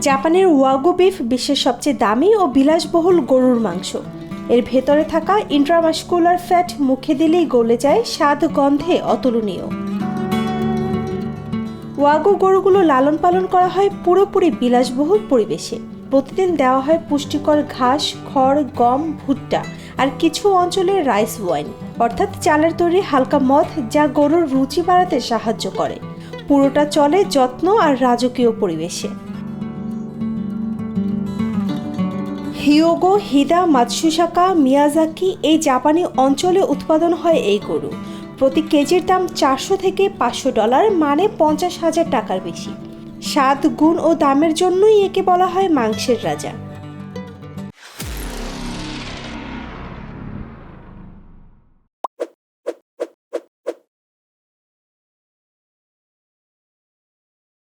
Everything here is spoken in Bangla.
জাপানের ওয়াগো বিফ বিশ্বের সবচেয়ে দামি ও বিলাসবহুল গরুর মাংস। এর ভেতরে থাকা ইন্ট্রামাস্কুলার ফ্যাট মুখে দিলেই গলে যায় স্বাদ গন্ধে অতুলনীয়। ওয়াগো গরুগুলো লালন পালন করা হয় পুরোপুরি বিলাসবহুল পরিবেশে। প্রতিদিন দেওয়া হয় পুষ্টিকর ঘাস, খড়, গম, ভুট্টা আর কিছু অঞ্চলে রাইস ওয়াইন, অর্থাৎ চালের তৈরি হালকা মদ যা গরুর রুচি বাড়াতে সাহায্য করে। পুরোটা চলে যত্ন আর রাজকীয় পরিবেশে। হিয়োগো, হিদা মাতসুসাকা মিয়াজাকি এই জাপানি অঞ্চলে উৎপাদন হয় এই গরু। প্রতি কেজির দাম চারশো থেকে পাঁচশো ডলার মানে পঞ্চাশ হাজার টাকার বেশি। সাত গুণ ও দামের জন্যই একে বলা হয় মাংসের রাজা।